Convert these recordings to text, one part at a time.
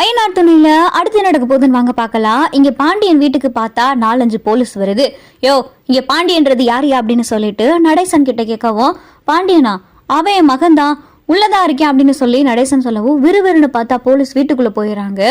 அயனார் துணையில அடுத்து என்ன நடக்க போகுதுன்னு வாங்க பார்க்கலாம். இங்க பாண்டியன் வீட்டுக்கு பார்த்தா நாலஞ்சு போலீஸ் வருது. யோ இங்க பாண்டியன்றது யாரியா அப்படின்னு சொல்லிட்டு நடேசன் கிட்ட கேட்கவும் பாண்டியனா அவன் என் மகன்தான் உள்ளதா இருக்கேன் அப்படின்னு சொல்லி நடேசன் சொல்லவும் விறுவிறுன்னு பார்த்தா போலீஸ் வீட்டுக்குள்ள போயிடுறாங்க.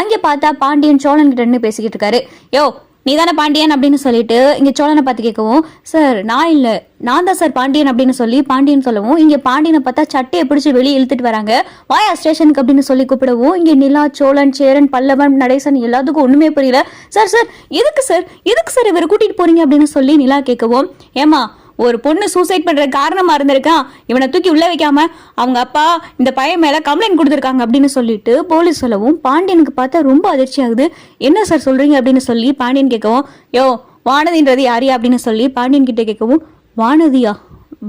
அங்கே பார்த்தா பாண்டியன் சோழன் கிட்ட பேசிக்கிட்டு இருக்காரு. யோ நீதான பாண்டியன் அப்படின்னு சொல்லிட்டு இங்க சோழனை பார்த்து கேட்கவும் சார் நான் இல்ல. நான் தான் சார் பாண்டியன் அப்படின்னு சொல்லி பாண்டியன் சொல்லவும் இங்க பாண்டியனை பார்த்தா சட்டையை பிடிச்சி வெளியே இழுத்துட்டு வராங்க. வாயா ஸ்டேஷனுக்கு அப்படின்னு சொல்லி கூப்பிடவும் இங்க நிலா சோழன் சேரன் பல்லவன் நடேசன் எல்லாத்துக்கும் ஒண்ணுமே புரியல. சார் சார் எதுக்கு சார்? எதுக்கு சார் இவர் கூட்டிட்டு போறீங்க? அப்படின்னு சொல்லி நிலா கேட்கவும் ஏமா ஒரு பொண்ணு சூசைட் பண்ற காரணமா இருந்திருக்கான் இவனை தூக்கி உள்ள வைக்காம அவங்க அப்பா இந்த பையன் மேல கம்ப்ளைண்ட் கொடுத்துருக்காங்க அப்படின்னு சொல்லிட்டு போலீஸ் சொல்லவும் பாண்டியனுக்கு பார்த்தா ரொம்ப அதிர்ச்சி ஆகுது என்ன சார் சொல்றீங்க அப்படின்னு சொல்லி பாண்டியன் கேட்கவும் யோ வானதின்றது யாரியா அப்படின்னு சொல்லி பாண்டியன் கிட்ட கேட்கவும் வானதியா?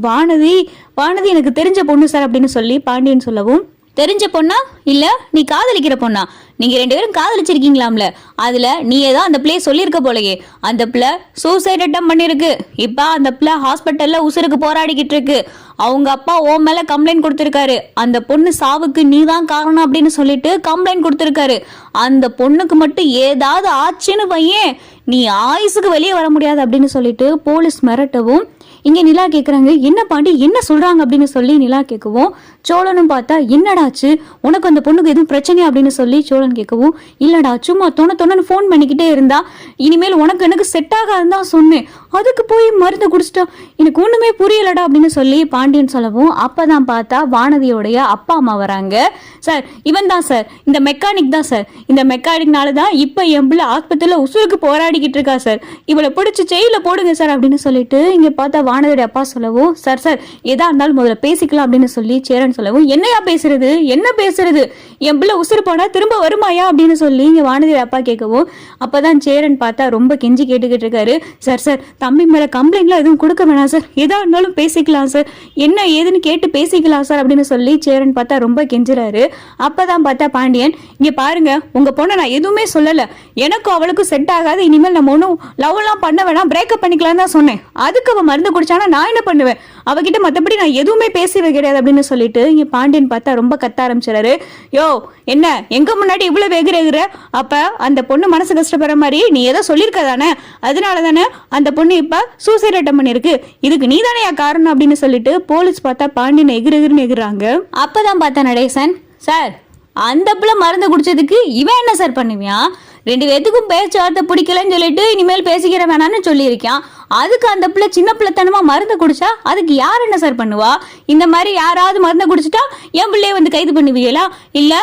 வானதி வானதி எனக்கு தெரிஞ்ச பொண்ணு சார் அப்படின்னு சொல்லி பாண்டியன் சொல்லவும் தெரிஞ்ச பொண்ணா? இல்ல நீ காதலிக்கிற பொண்ணா? நீங்க ரெண்டு பேரும் காதலிச்சிருக்கீங்களாம்ல. அதுல நீ ஏதோ அந்த பிள்ளைய சொல்லியிருக்க போலயே. அந்த பிள்ளை சூசைட் அட்டம் பண்ணிருக்கு இப்ப அந்த பிள்ளை ஹாஸ்பிட்டல்ல உசுருக்கு போராடிக்கிட்டு இருக்கு. அவங்க அப்பா ஓ மேல கம்ப்ளைண்ட் கொடுத்திருக்காரு. அந்த பொண்ணு சாவுக்கு நீ தான் காரணம் அப்படின்னு சொல்லிட்டு கம்ப்ளைண்ட் கொடுத்திருக்காரு. அந்த பொண்ணுக்கு மட்டும் ஏதாவது ஆச்சுன்னு பையன் நீ ஆயுசுக்கு வெளியே வர முடியாது அப்படின்னு சொல்லிட்டு போலீஸ் மிரட்டவும் இங்க நிலா கேட்குறாங்க என்ன பாண்டி என்ன சொல்றாங்க அப்படின்னு சொல்லி நிலா கேட்கவும் சோழனும் பார்த்தா என்னடாச்சு உனக்கு அந்த பொண்ணுக்கு எதுவும் பிரச்சனையா? அப்படின்னு சொல்லி சோழன் கேட்கவும் இல்லடா சும்மா தொண தொண்ணு ஃபோன் பண்ணிக்கிட்டே இருந்தா இனிமேல் உனக்கு எனக்கு செட் ஆகாதுன்னு தான் சொன்னேன். அதுக்கு போய் மருந்து குடிச்சிட்டோம் எனக்கு ஒன்றுமே புரியலடா அப்படின்னு சொல்லி பாண்டியன் சொல்லவும் அப்போ தான் பார்த்தா வானதியோடைய அப்பா அம்மா வராங்க. சார் இவன் தான் சார். இந்த மெக்கானிக் தான் சார். இந்த மெக்கானிக்னால தான் இப்போ என் பிள்ளை ஆஸ்பத்திரியில் உசுருக்கு போராடிக்கிட்டு இருக்கா சார். இவளை பிடிச்சி ஜெயில போடுங்க சார் அப்படின்னு சொல்லிட்டு இங்கே பார்த்தா வானதியோடைய அப்பா சொல்லவும் சார் சார் எதா இருந்தாலும் முதல்ல பேசிக்கலாம் அப்படின்னு சொல்லி சேரன் சொல்லவும் என்னையா பேசுறது? என்ன பேசுறது? என் பிள்ளை உசுறு போனா திரும்ப வருமாயா? அப்படின்னு சொல்லி இங்கே வானதியோட அப்பா கேட்கவும் அப்போ தான் சேரன் பார்த்தா ரொம்ப கெஞ்சி கேட்டுக்கிட்டு இருக்காரு. சார் சார் தம்பி மேல கம்ப்ளைண்ட்லாம் எதுவும் கொடுக்க வேணாம் சார் எதா இருந்தாலும் பேசிக்கலாம் சார் என்ன ஏதுன்னு கேட்டு பேசிக்கலாம் சார் அப்படின்னு சொல்லி சேரன் பார்த்தா ரொம்ப கெஞ்சுறாரு. அப்பதான் பார்த்தா பாண்டியன் இங்க பாருங்க உங்க பொண்ணை நான் எதுவுமே சொல்லல. எனக்கும் அவளுக்கும் செட் ஆகாது. இனிமேல் நம்ம ஒன்றும் லவ் எல்லாம் பண்ண வேணாம். பிரேக்கப் பண்ணிக்கலாம் தான் சொன்னேன். அதுக்கு அவன் மருந்து குடிச்சானா நான் என்ன பண்ணுவேன்? அவகிட்ட மற்றபடி நான் எதுவுமே பேசவே கிடையாது அப்படின்னு சொல்லிட்டு இங்கே பாண்டியன் பார்த்தா ரொம்ப கத்த ஆரம்பிச்சிடாரு யோ என்ன? எங்க முன்னாடி இவ்வளோ வெகுறகுற அப்ப அந்த பொண்ணு மனசு கஷ்டப்படுற மாதிரி நீ ஏதோ சொல்லியிருக்க தானே அதனால தானே அந்த பொண்ணு இப்போ சூசைட் அட்டம் பண்ணிருக்கு. இதுக்கு நீ தானே காரணம் அப்படின்னு சொல்லிட்டு போலீஸ் பார்த்தா பாண்டியன் எகிறு எகிறுன்னு எகுறாங்க அப்பதான் பார்த்தா நடேசன். சார் அந்த பிள்ளை மருந்து குடிச்சதுக்கு இவன் என்ன சார் பண்ணுவியான் ரெண்டு பேத்துக்கும் பேச்சுவார்த்தை பிடிக்கலன்னு சொல்லிட்டு இனிமேல் பேசிக்கிற வேணாம்னு சொல்லியிருக்கான். அதுக்கு அந்த பிள்ளை சின்ன பிள்ளைத்தனமா மருந்து குடிச்சா அதுக்கு யார் என்ன சார் பண்ணுவா? இந்த மாதிரி யாராவது மருந்து குடிச்சிட்டா என் பிள்ளைய வந்து கைது பண்ணுவீங்களா? இல்ல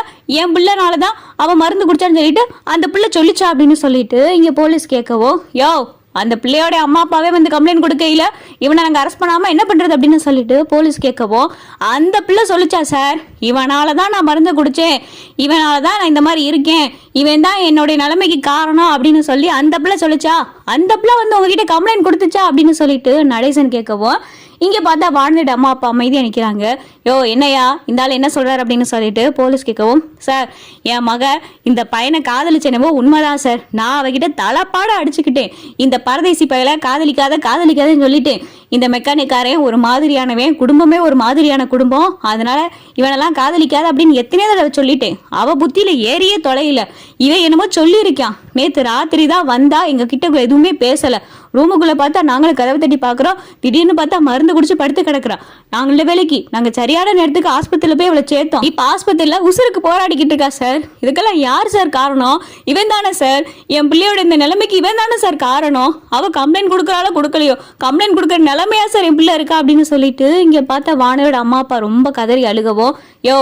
என் பிள்ளைனால தான் அவன் மருந்து குடிச்சான்னு சொல்லிட்டு அந்த பிள்ளை சொல்லிச்சா அப்படின்னு சொல்லிட்டு இங்க போலீஸ் கேட்கவோ? யோ அந்த பிள்ளையோட அம்மா அப்பாவே வந்து கம்ப்ளைண்ட் கொடுக்கையில இவனை நாங்கள் அரெஸ்ட் பண்ணாமல் என்ன பண்ணுறது அப்படின்னு சொல்லிட்டு போலீஸ் கேட்கவும் அந்த பிள்ளை சொல்லிச்சா சார் இவனால தான் நான் மருந்து குடித்தேன் இவனால தான் நான் இந்த மாதிரி இருக்கேன். இவன் தான் என்னுடைய நிலைமைக்கு காரணம் அப்படின்னு சொல்லி அந்த பிள்ளை சொல்லிச்சா? அந்த பிள்ளை வந்து உங்ககிட்ட கம்ப்ளைண்ட் கொடுத்துச்சா? அப்படின்னு சொல்லிட்டு நடேசன் கேட்கவும் இங்கே பார்த்தா வாழ்ந்துட்டு அம்மா அப்பா அமைதியாக நிற்கிறாங்க யோ என்னையா? இந்த ஆள் என்ன சொல்கிறார் அப்படின்னு சொல்லிட்டு போலீஸ் கேட்கவும் சார் என் மக இந்த பையனை காதலிச்சனவோ உண்மைதான் சார். நான் அவகிட்ட தலைப்பாட அடிச்சுக்கிட்டேன். இந்த பரதேசி பயலை காதலிக்காத காதலிக்காதன்னு சொல்லிட்டேன். இந்த மெக்கானிக்காரன் ஒரு மாதிரியானவன் குடும்பமே ஒரு மாதிரியான குடும்பம். அதனால இவனெல்லாம் காதலிக்காத அப்படின்னு எத்தனை தடவை சொல்லிட்டேன். அவ புத்தியில ஏறியே தொலையில. இவன் என்னமோ சொல்லியிருக்கான். நேற்று ராத்திரி தான் வந்தா எங்க கிட்ட எதுவுமே பேசல. ரூமுக்குள்ளே பார்த்தா நாங்களும் கதவை தட்டி பார்க்குறோம். திடீர்னு பார்த்தா மருந்து குடிச்சு படுத்து கிடக்குறான் நாங்கள வேலைக்கு. நாங்கள் சரியான நேரத்துக்கு ஆஸ்பத்திரியில் போய் இவளை சேர்த்தோம். இப்போ ஆஸ்பத்திரியில் உசுருக்கு போராடிக்கிட்டு இருக்கா சார் இதுக்கெல்லாம் யார் சார் காரணம்? இவன் தானே சார் என் பிள்ளையோட இந்த நிலைமைக்கு இவன் தானே சார் காரணம்? அவள் கம்ப்ளைண்ட் கொடுக்கறாளோ கொடுக்கலையோ? கம்ப்ளைண்ட் கொடுக்குற நிலைமையா சார் என் பிள்ளை இருக்கா அப்படின்னு சொல்லிட்டு இங்கே பார்த்தா வானரோட அம்மா அப்பா ரொம்ப கதறி அழுகவும் யோ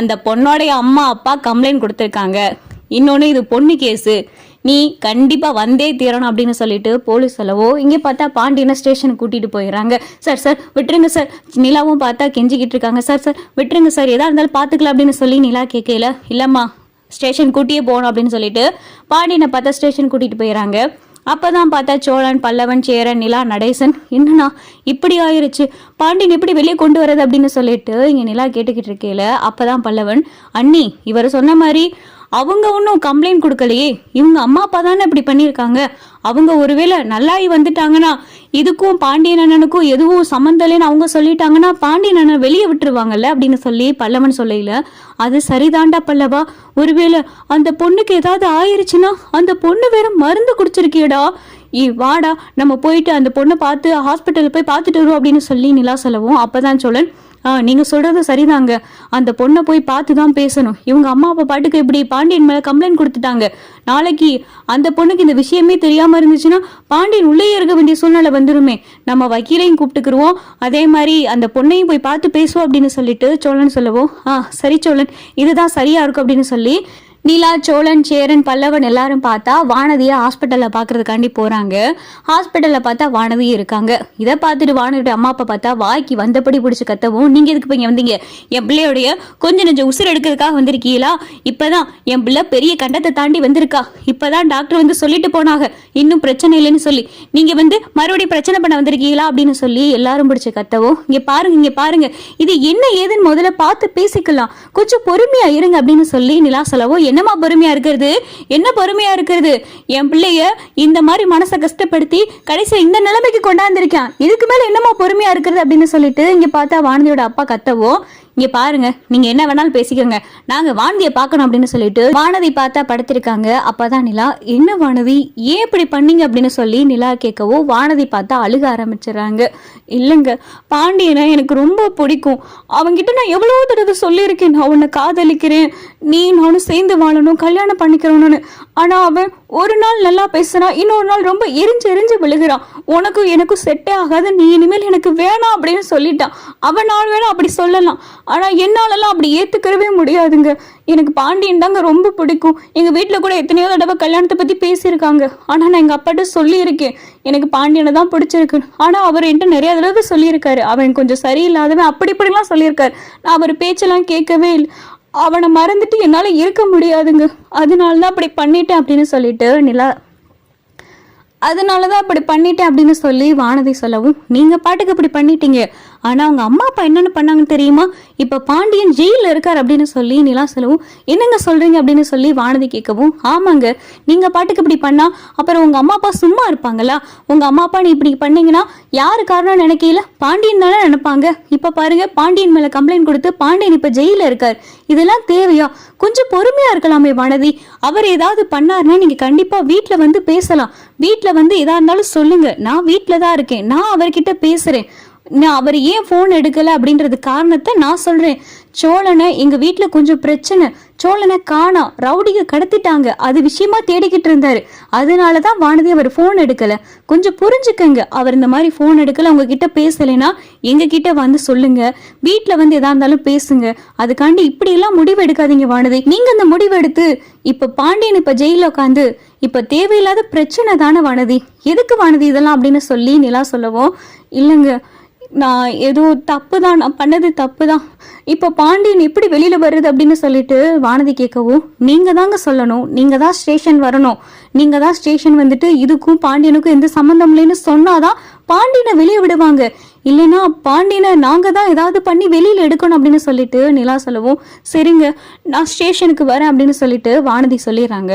அந்த பொண்ணோடைய அம்மா அப்பா கம்ப்ளைண்ட் கொடுத்துருக்காங்க. இன்னொன்று இது பொண்ணு கேஸு. நீ கண்டிப்பாக வந்தே தீரணும் அப்படின்னு சொல்லிட்டு போலீஸ் சொல்லவோ இங்கே பார்த்தா பாண்டியனை ஸ்டேஷனுக்கு கூட்டிட்டு போயிடுறாங்க. சார் சார் விட்டுருங்க சார். நிலாவும் பார்த்தா கெஞ்சிக்கிட்டு இருக்காங்க. சார் சார் விட்டுருங்க சார். எதாக இருந்தாலும் பார்த்துக்கலாம் அப்படின்னு சொல்லி நிலா கேட்கல. இல்லைம்மா ஸ்டேஷன் கூட்டியே போகணும் அப்படின்னு சொல்லிட்டு பாண்டியனை பார்த்தா ஸ்டேஷன் கூட்டிட்டு போயிடுறாங்க. அப்பதான் பார்த்தா சோழன் பல்லவன் சேரன் நிலா நடேசன் என்னண்ணா இப்படி ஆயிருச்சு? பாண்டியன் எப்படி வெளியே கொண்டு வரது அப்படின்னு சொல்லிட்டு இங்கே நிலா கேட்டுக்கிட்டு இருக்கையில அப்பதான் பல்லவன் அண்ணி இவர் சொன்ன மாதிரி அவங்க ஒன்றும் கம்ப்ளைண்ட் கொடுக்கலையே. இவங்க அம்மா அப்பா தானே இப்படி பண்ணியிருக்காங்க. அவங்க ஒருவேளை நல்லாயி வந்துட்டாங்கன்னா இதுக்கும் பாண்டியன் அண்ணனுக்கும் எதுவும் சம்மந்தலைன்னு அவங்க சொல்லிட்டாங்கன்னா பாண்டியன் அண்ணன் வெளியே விட்டுருவாங்கல்ல அப்படின்னு சொல்லி பல்லவன் சொல்லையில அது சரிதாண்டா பல்லவா? ஒருவேளை அந்த பொண்ணுக்கு ஏதாவது ஆயிருச்சுன்னா அந்த பொண்ணு வேற மருந்து குடிச்சிருக்கியடா. ஈ வாடா நம்ம போயிட்டு அந்த பொண்ணை பார்த்து ஹாஸ்பிட்டலில் போய் பார்த்துட்டு வருவோம் அப்படின்னு சொல்லி நிலா சொல்லவும். அப்போதான் சோழன் ஆ நீங்கள் சொல்கிறது சரிதாங்க. அந்த பொண்ணை போய் பார்த்து தான் பேசணும். இவங்க அம்மா அப்பா பாட்டுக்கு இப்படி பாண்டியன் மேலே கம்ப்ளைண்ட் கொடுத்துட்டாங்க. நாளைக்கு அந்த பொண்ணுக்கு இந்த விஷயமே தெரியாமல் இருந்துச்சுன்னா பாண்டியன் உள்ளே இருக்க வேண்டிய சூழ்நிலை வந்துருமே. நம்ம வக்கீலையும் கூப்பிட்டுக்குருவோம். அதே மாதிரி அந்த பொண்ணையும் போய் பார்த்து பேசுவோம் அப்படின்னு சொல்லிட்டு சோழன் சொல்லவும் ஆ சரி சோழன் இதுதான் சரியாக இருக்கும் அப்படின்னு சொல்லி நீலா சோழன் சேரன் பல்லவன் எல்லாரும் பார்த்தா வானதியை ஹாஸ்பிட்டலில் பார்க்கறதுக்காண்டி போகிறாங்க ஹாஸ்பிட்டலில் பார்த்தா வானதி இருக்காங்க. இதை பார்த்துட்டு வானதியோட அம்மா அப்பா பார்த்தா வாய்க்கு வந்தபடி பிடிச்சி கத்தவும் நீங்கள் எதுக்கு இப்போ இங்கே வந்தீங்க? என் பிள்ளையோடைய கொஞ்சம் நெஞ்சம் உசுர் எடுக்கிறதுக்காக வந்திருக்கீங்களா? இப்போ தான் என் பிள்ளை பெரிய கண்டத்தை தாண்டி வந்திருக்கா. இப்போ தான் டாக்டர் வந்து சொல்லிட்டு போனாங்க. இன்னும் பிரச்சனை இல்லைன்னு சொல்லி. நீங்கள் வந்து மறுபடியும் பிரச்சனை பண்ண வந்திருக்கீங்களா? அப்படின்னு சொல்லி எல்லாரும் பிடிச்சி கத்தவும் இங்கே பாருங்க இங்கே பாருங்க. இது என்ன ஏதுன்னு முதல்ல பார்த்து பேசிக்கலாம். கொஞ்சம் பொறுமையாக இருங்க அப்படின்னு சொல்லி நிலா சொல்லவும் என்னம்மா பொறுமையா இருக்கிறது? என்ன பொறுமையா இருக்கிறது? என் பிள்ளைய இந்த மாதிரி மனசை கஷ்டப்படுத்தி கடைசியா இந்த நிலைமைக்கு கொண்டாந்துருக்கான். இதுக்கு மேல என்னம்மா பொறுமையா இருக்கிறது அப்படின்னு சொல்லிட்டு இங்க பார்த்தா வானதியோட அப்பா கத்தவோ இங்க பாருங்க நீங்க என்ன வேணாலும் பேசிக்கோங்க. நாங்க வானதியை பார்க்கணும் அப்படின்னு சொல்லிட்டு வானதி பார்த்தா படுத்திருக்காங்க. அப்பதான் நிலா என்ன வானதி ஏன் இப்படி பண்ணீங்க? அப்படின்னு சொல்லி நிலா கேட்கவோ வானதி பார்த்தா அழுக ஆரம்பிச்சிடுறாங்க. இல்லைங்க பாண்டியனை எனக்கு ரொம்ப பிடிக்கும். அவங்கிட்ட நான் எவ்வளோ தடவை சொல்லியிருக்கேன். நான் உன்னை காதலிக்கிறேன். நீ நானும் சேர்ந்து வாழணும் கல்யாணம் பண்ணிக்கிறோன்னு ஆனா அவன் ஒரு நாள் நல்லா பேசுறான் இன்னொரு நாள் ரொம்ப எரிஞ்சு எரிஞ்சு விழுகிறான் உனக்கும் எனக்கும் செட்டே ஆகாது நீ இனிமேல் எனக்கு வேணாம் அப்படின்னு சொல்லிட்டான் அவன் நாள் வேணா அப்படி சொல்லலாம். ஆனால் என்னாலலாம் அப்படி ஏற்றுக்கிறவே முடியாதுங்க. எனக்கு பாண்டியன் தாங்க ரொம்ப பிடிக்கும். எங்கள் வீட்டில் கூட எத்தனையோ தடவை கல்யாணத்தை பற்றி பேசியிருக்காங்க. ஆனால் நான் எங்கள் அப்பாட்ட சொல்லியிருக்கேன். எனக்கு பாண்டியனை தான் பிடிச்சிருக்கு. ஆனால் அவர் என்கிட்ட நிறைய தடவை சொல்லியிருக்காரு. அவன் கொஞ்சம் சரியில்லாதவன் அப்படி இப்படிலாம் சொல்லியிருக்காரு. நான் அவர் பேச்செல்லாம் கேட்கவே இல்லை. அவனை மறந்துட்டு என்னால் இருக்க முடியாதுங்க. அதனால தான் அப்படி பண்ணிட்டேன் அப்படின்னு சொல்லிட்டு நிலா. அதனால தான் அப்படி பண்ணிட்டேன் அப்படின்னு சொல்லி வானதி சொல்லவும் நீங்கள் பாட்டுக்கு இப்படி பண்ணிட்டீங்க. ஆனால் அவங்க அம்மா அப்பா என்னென்ன பண்ணாங்கன்னு தெரியுமா? இப்போ பாண்டியன் ஜெயிலில் இருக்கார் அப்படின்னு சொல்லி நிலா சொல்லவும் என்னங்க சொல்கிறீங்க அப்படின்னு சொல்லி வானதி கேட்கவும் ஆமாங்க நீங்கள் பாட்டுக்கு இப்படி பண்ணால் அப்புறம் உங்கள் அம்மா அப்பா சும்மா இருப்பாங்களா? உங்கள் அம்மா அப்பா நீ இப்படி பண்ணீங்கன்னா யாரு காரணம் நினைக்கல பாண்டியன் தானே நினைப்பாங்க. இப்போ பாருங்க பாண்டியன் மேலே கம்ப்ளைண்ட் கொடுத்து பாண்டியன் இப்போ ஜெயிலில் இருக்கார். இதெல்லாம் தேவையா? கொஞ்சம் பொறுமையாக இருக்கலாமே வானதி. அவர் ஏதாவது பண்ணாருன்னா நீங்கள் கண்டிப்பாக வீட்டில் வந்து பேசலாம். வீட்டில் வந்து எதா இருந்தாலும் சொல்லுங்க. நான் வீட்டில் தான் இருக்கேன். நான் அவர்கிட்ட பேசுகிறேன் நான் அவர் ஏன் ஃபோன் எடுக்கலை அப்படின்றது காரணத்தை நான் சொல்கிறேன் சோழனை எங்கள் வீட்டில் கொஞ்சம் பிரச்சனை. சோழனை காணா ரவுடியை கடத்திட்டாங்க. அது விஷயமா தேடிக்கிட்டு இருந்தாரு. அதனால தான் வானதி அவர் ஃபோன் எடுக்கல. கொஞ்சம் புரிஞ்சுக்கங்க. அவர் இந்த மாதிரி ஃபோன் எடுக்கல உங்ககிட்ட பேசலைன்னா எங்க கிட்ட வந்து சொல்லுங்க. வீட்டில் வந்து எதா இருந்தாலும் பேசுங்க. அதுக்காண்டி இப்படியெல்லாம் முடிவு எடுக்காதீங்க வானதி. நீங்க அந்த முடிவு எடுத்து இப்ப பாண்டியன் இப்ப ஜெயில உட்காந்து இப்ப தேவையில்லாத பிரச்சனை தானே வானதி. எதுக்கு வானதி இதெல்லாம் அப்படின்னு சொல்லி நிலா சொல்லவும் இல்லைங்க. நான் எதுவும் தப்பு தான் நான் பண்ணது தப்பு தான் இப்போ பாண்டியன் எப்படி வெளியில் வருது அப்படின்னு சொல்லிட்டு வானதி கேட்கவும் நீங்கள் தாங்க சொல்லணும் நீங்கள் தான் ஸ்டேஷன் வரணும். நீங்கள் தான் ஸ்டேஷன் வந்துட்டு இதுக்கும் பாண்டியனுக்கும் எந்த சம்மந்தம் இல்லைன்னு சொன்னாதான் பாண்டியனை வெளியே விடுவாங்க. இல்லைன்னா பாண்டியனை நாங்கள் தான் ஏதாவது பண்ணி வெளியில் எடுக்கணும் அப்படின்னு சொல்லிட்டு நிலா சொல்லவும் சரிங்க நான் ஸ்டேஷனுக்கு வரேன் அப்படின்னு சொல்லிட்டு வானதி சொல்லிடுறாங்க.